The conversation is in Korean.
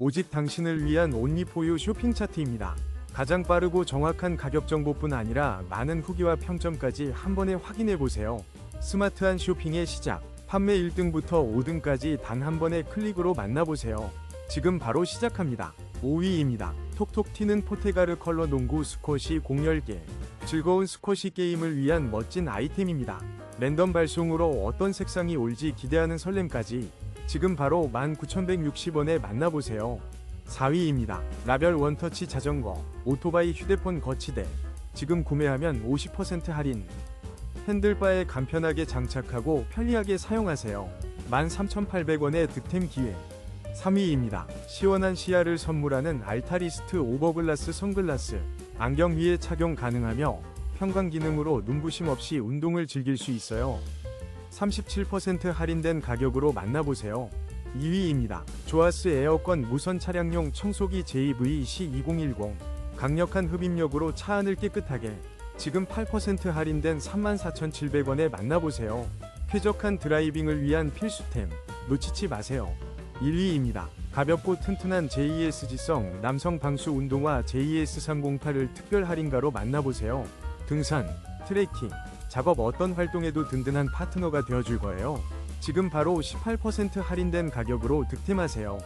오직 당신을 위한 온리포유 쇼핑 차트입니다. 가장 빠르고 정확한 가격 정보뿐 아니라 많은 후기와 평점까지 한 번에 확인해 보세요. 스마트한 쇼핑의 시작. 판매 1등부터 5등까지 단 한 번의 클릭으로 만나보세요. 지금 바로 시작합니다. 5위입니다. 톡톡 튀는 포테가르 컬러 농구 스쿼시 공 10개. 즐거운 스쿼시 게임을 위한 멋진 아이템입니다. 랜덤 발송으로 어떤 색상이 올지 기대하는 설렘까지 지금 바로 19,160원에 만나보세요. 4위입니다. 라벨 원터치 자전거, 오토바이 휴대폰 거치대. 지금 구매하면 50% 할인. 핸들바에 간편하게 장착하고 편리하게 사용하세요. 13,800원의 득템 기회. 3위입니다. 시원한 시야를 선물하는 알타리스트 오버글라스 선글라스. 안경 위에 착용 가능하며 편광 기능으로 눈부심 없이 운동을 즐길 수 있어요. 37% 할인된 가격으로 만나보세요. 2위입니다. 조아스 에어컨 무선 차량용 청소기 JVC2010 강력한 흡입력으로 차 안을 깨끗하게 지금 8% 할인된 34,700원에 만나보세요. 쾌적한 드라이빙을 위한 필수템 놓치지 마세요. 1위입니다. 가볍고 튼튼한 JESG성 남성 방수 운동화 JES308을 특별 할인가로 만나보세요. 등산, 트레킹, 작업 어떤 활동에도 든든한 파트너가 되어줄 거예요. 지금 바로 18% 할인된 가격으로 득템하세요.